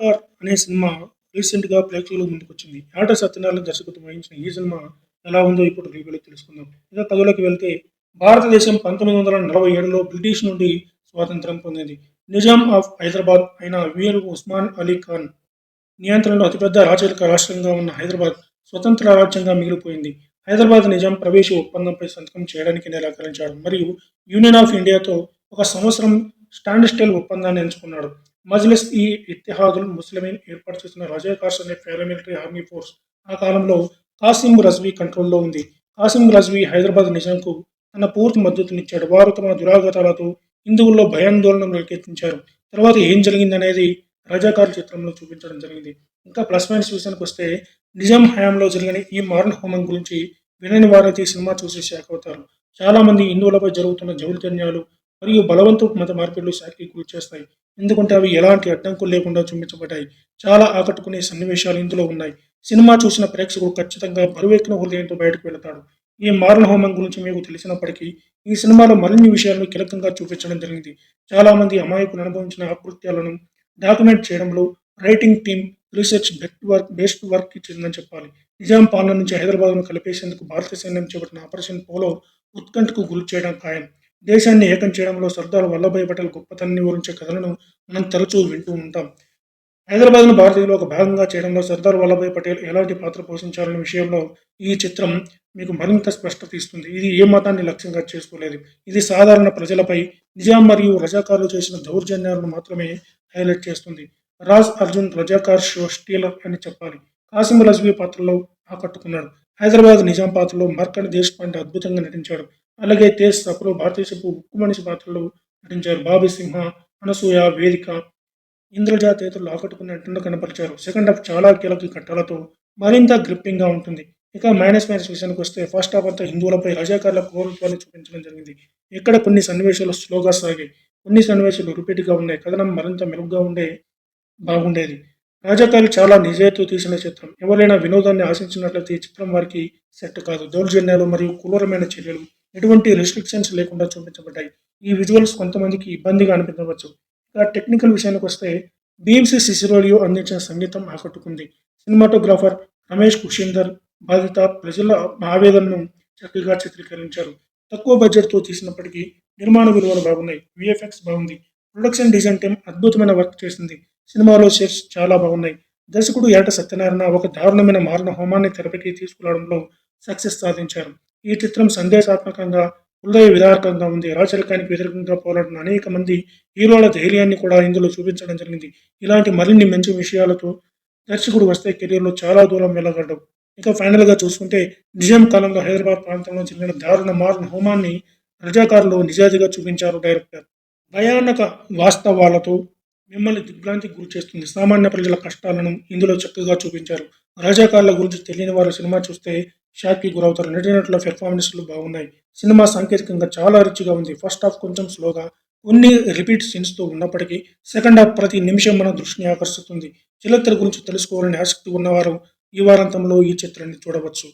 Car అనే cinema రీసెంట్గా ప్రేక్షకుల ముందుకు వచ్చింది. ఆట సత్యనారాయణ దర్శకత్వం వహించిన ఈ సినిమా ఎలా ఉందో ఇప్పుడు రివ్యూలో తెలుసుకుందాం. ఇక కథలోకి వెళ్తే భారతదేశం పంతొమ్మిది వందల నలభై ఏడులో బ్రిటిష్ నుండి స్వాతంత్రం పొందింది. నిజాం ఆఫ్ హైదరాబాద్ అయిన వీర్ ఉస్మాన్ అలీ ఖాన్ నియంత్రణలో అతిపెద్ద రాచరిక రాష్ట్రంగా ఉన్న హైదరాబాద్ స్వతంత్ర రాజ్యంగా మిగిలిపోయింది. హైదరాబాద్ నిజాం ప్రవేశ ఒప్పందంపై సంతకం చేయడానికి నిరాకరించాడు. మరియు యూనియన్ ఆఫ్ ఇండియాతో ఒక సంవత్సరం స్టాండ్ స్టిల్ ఒప్పందాన్ని ఎంచుకున్నాడు. మజ్లిస్ ఈ ఇతిహాదుల్ ముస్లిమీన్ ఏర్పాటు చేసిన రజాకార్స్ అనే పారామిలిటరీ ఆర్మీ ఫోర్స్ ఆ కాలంలో కాసిం రజ్వీ కంట్రోల్లో ఉంది. కాసిం రజ్వీ హైదరాబాద్ నిజాంకు తన పూర్తి మద్దతునిచ్చాడు. వారు తమ దురాగతాలతో హిందువుల్లో భయాందోళన రేకెత్తించారు. తర్వాత ఏం జరిగిందనేది రజాకార్ చిత్రంలో చూపించడం జరిగింది. ఇంకా ప్లస్ మైనస్ విషయానికి వస్తే నిజాం హయాంలో జరిగిన ఈ మారణ హోమం గురించి వినని వారైతే సినిమా చూసి షాక్ అవుతారు. చాలామంది హిందువులపై జరుగుతున్న జౌలితన్యాలు మరియు బలవంతపు మత మార్పిడులు శాఖకి గురి చేస్తాయి. ఎందుకంటే అవి ఎలాంటి అడ్డంకులు లేకుండా చూపించబడ్డాయి. చాలా ఆకట్టుకునే సన్నివేశాలు ఇందులో ఉన్నాయి. సినిమా చూసిన ప్రేక్షకుడు ఖచ్చితంగా బరువెక్కిన హృదయంతో బయటకు వెళతాడు. ఈ మారణ హోమం గురించి మీకు తెలిసినప్పటికీ ఈ సినిమాలో మరిన్ని విషయాలను కీలకంగా చూపించడం జరిగింది. చాలా మంది అమాయకులు అనుభవించిన ఆకృత్యాలను డాక్యుమెంట్ చేయడంలో writing team research best work best work ఇచ్చిందని చెప్పాలి. నిజాం పాలన నుంచి హైదరాబాద్ను కలిపేసేందుకు భారత సైన్యం చేపట్టిన ఆపరేషన్ పోలో ఉత్కంఠకు గురి చేయడం ఖాయం. దేశాన్ని ఏకం చేయడంలో సర్దార్ వల్లభాయ్ పటేల్ గొప్పతనాన్ని వివరించే కథలను మనం తరచూ వింటూ ఉంటాం. హైదరాబాద్ను భారతీయులు ఒక భాగంగా చేయడంలో సర్దార్ వల్లభాయ్ పటేల్ ఎలాంటి పాత్ర పోషించారనే విషయంలో ఈ చిత్రం మీకు మరింత స్పష్టత ఇస్తుంది. ఇది ఏ మతాన్ని లక్ష్యంగా చేసుకోలేదు? ఇది సాధారణ ప్రజలపై నిజాం మరియు రజాకారులు చేసిన దౌర్జన్యాలను మాత్రమే హైలైట్ చేస్తుంది. రాజ్ అర్జున్ రజాకార్ షో స్టీలర్ అని చెప్పాలి. కాసిం రజ్వీ పాత్రలో ఆకట్టుకున్నాడు. హైదరాబాద్ నిజాం పాత్రలో మర్కన్ దేశపాండే అద్భుతంగా నటించాడు. అలాగే తేజ్ సప్రు భారతదేశపు ఉక్కు మనిషి పాత్రలో నటించారు బాబీ సింహ అనసూయ వేదిక. ఇంద్రజా తేతలు ఆకట్టుకున్నట్టు కనపరిచారు. సెకండ్ హాఫ్ చాలా కీలక కట్టాలతో మరింత గ్రిప్పింగ్గా ఉంటుంది. ఇక మైనస్ మైనస్ విషయానికి వస్తే ఫస్ట్ హాఫ్ అంతా హిందువులపై రజాకారుల క్రూరత్వాన్ని చూపించడం జరిగింది. ఇక్కడ కొన్ని సన్నివేశాలు స్లోగా సాగాయి. కొన్ని సన్నివేశాలు రిపీట్గా ఉన్నాయి. కథనం మరింత మెరుగ్గా ఉండే బాగుండేది. రాజకాలు చాలా నిజాయితీ తీసిన చిత్రం. ఎవరైనా వినోదాన్ని ఆశించినట్లయితే ఈ చిత్రం వారికి సెట్ కాదు. దౌర్జన్యాలు మరియు క్రూరమైన చర్యలు ఎటువంటి రెస్ట్రిక్షన్స్ లేకుండా చూపించబడ్డాయి. ఈ విజువల్స్ కొంతమందికి ఇబ్బందిగా అనిపించవచ్చు. ఇక టెక్నికల్ విషయానికి వస్తే బీఎంసీ సిసిరోలియో అందించిన సంగీతం ఆకట్టుకుంది. సినిమాటోగ్రాఫర్ రమేష్ కుషిందర్ బాధిత ప్రజల ఆవేదనను చక్కగా చిత్రీకరించారు. తక్కువ బడ్జెట్తో తీసినప్పటికీ నిర్మాణ విలువలు బాగున్నాయి. విఎఫ్ఎక్స్ బాగుంది. ప్రొడక్షన్ డిజైన్ టీం అద్భుతమైన వర్క్ చేసింది. సినిమాలో సెట్స్ చాలా బాగున్నాయి. దర్శకుడు ఏట సత్యనారాయణ ఒక దారుణమైన మారణ హోమాన్ని తెరపైకి తీసుకురావడంలో సక్సెస్ సాధించారు. ఈ చిత్రం సందేశాత్మకంగా హృదయ విదారకంగా ఉంది. రాచరికానికి వ్యతిరేకంగా పోరాడిన అనేక మంది హీరోల ధైర్యాన్ని కూడా ఇందులో చూపించడం జరిగింది. ఇలాంటి మరిన్ని మంచి విషయాలతో దర్శకుడు వస్తే కెరీర్లో చాలా దూరం వెళ్ళగలడు. ఇక ఫైనల్గా చూసుకుంటే నిజాం కాలంలో హైదరాబాద్ ప్రాంతంలో జరిగిన దారుణ మారణ హోమాన్ని రజాకారులు నిజాయితీగా చూపించారు డైరెక్టర్. భయానక వాస్తవాలతో మిమ్మల్ని దిగ్భ్రాంతికి గురి చేస్తుంది. సామాన్య ప్రజల కష్టాలను ఇందులో చక్కగా చూపించారు. రజాకారుల గురించి తెలియని వారు సినిమా చూస్తే షాక్కి గురవుతారు నటినట్ల పెర్ఫార్మెన్స్లు బాగున్నాయి. సినిమా సాంకేతికంగా చాలా రిచ్గా ఉంది. ఫస్ట్ హాఫ్ కొంచెం స్లోగా కొన్ని రిపీట్ సీన్స్తో ఉన్నప్పటికీ సెకండ్ హాఫ్ ప్రతి నిమిషం మన దృష్టిని ఆకర్షిస్తుంది. చరిత్ర గురించి తెలుసుకోవాలని ఆసక్తి ఉన్నవారు ఈ వారాంతంలో ఈ చిత్రాన్ని చూడవచ్చు.